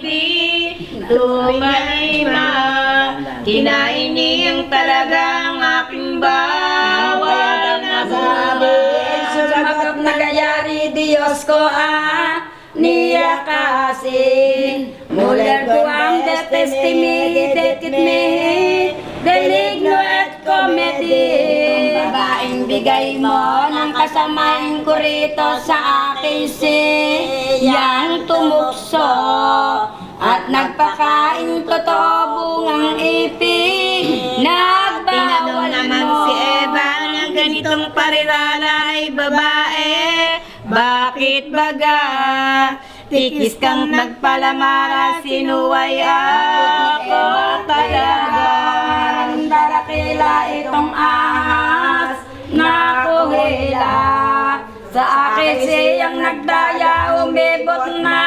di tumalima Kinain niyang talagang aking bawal na Sabi, sumagot na kayari Diyos ko ah Niya kasi Mulan ko ang testimony Dekit me bigay mo Nang kasamain ko rito sa akin si Yang tumukso At nagpakain totoo bungang ipig Nagbawal naman mo si Eva na ganitong parirala ay babae Bakit baga? Tikis kang nagpalamara, sinuway ako Sa akin siyang nagdaya umibot na.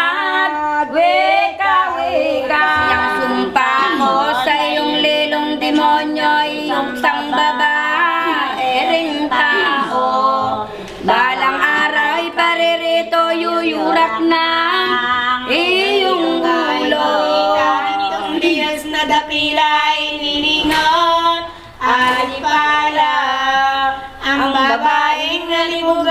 Wika, wika. Siyang sumpa mo sa iyong lilong demonyo Iyong sang babae ring tao. Balang araw ay paririto yuyurak na iyong ulo. Itong diyas na dakila ay nilingon Alipala. Ang babaeng nalimug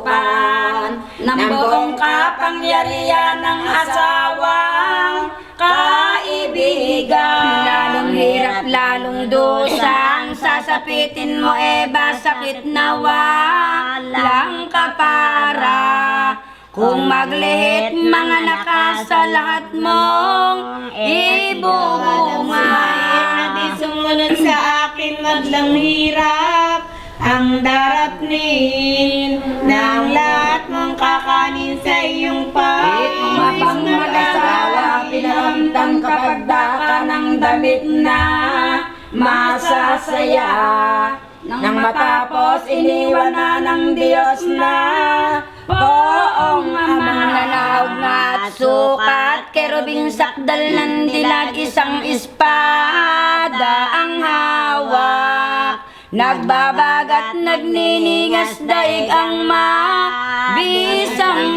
sasakupan ng buong kapangyarihan ng asawang kaibigan. Lalong hirap, lalong dusang sasapitin mo, Eba, sakit na walang kapara. Kung maglihit mga nakas sa lahat mong ibubunga. Di sumunod sa akin maglang hirap Ang daratnin damit na masasaya. Nang matapos, iniwan na ng Diyos na poong ama. Nanahog na at sukat, kerubing sakdal ng dilag, isang espada ang hawak. Nagbabagat, nagniningas daig ang mabisang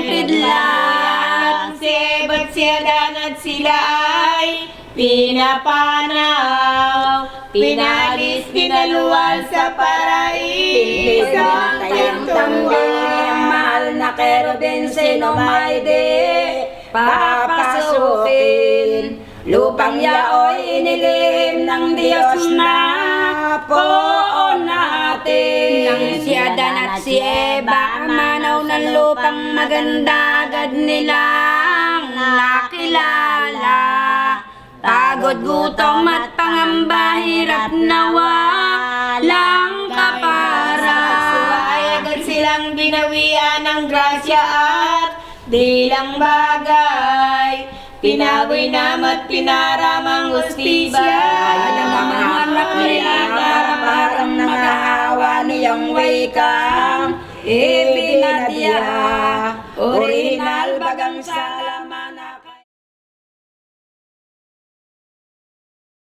kidlat. Si Eba't si Adan at sila pinapanaw Pinalis, pinaluwal sa paraiso Kayang tambing ang mahal na kerubin sino may di papasukin? Lupang yaoy inilihim ng Diyos na poon natin. Nang si Adan at si Eva manaw ng lupang maganda agad nilang Pagod, gutom at pangamba, hirap na walang kapara. Ay agad silang binawian ng grasya at di lang bagay Pinaboy namat pinaramang ustisya Alam ang anak nila, para parang nangahawa niyang wikang ibinadya. Uri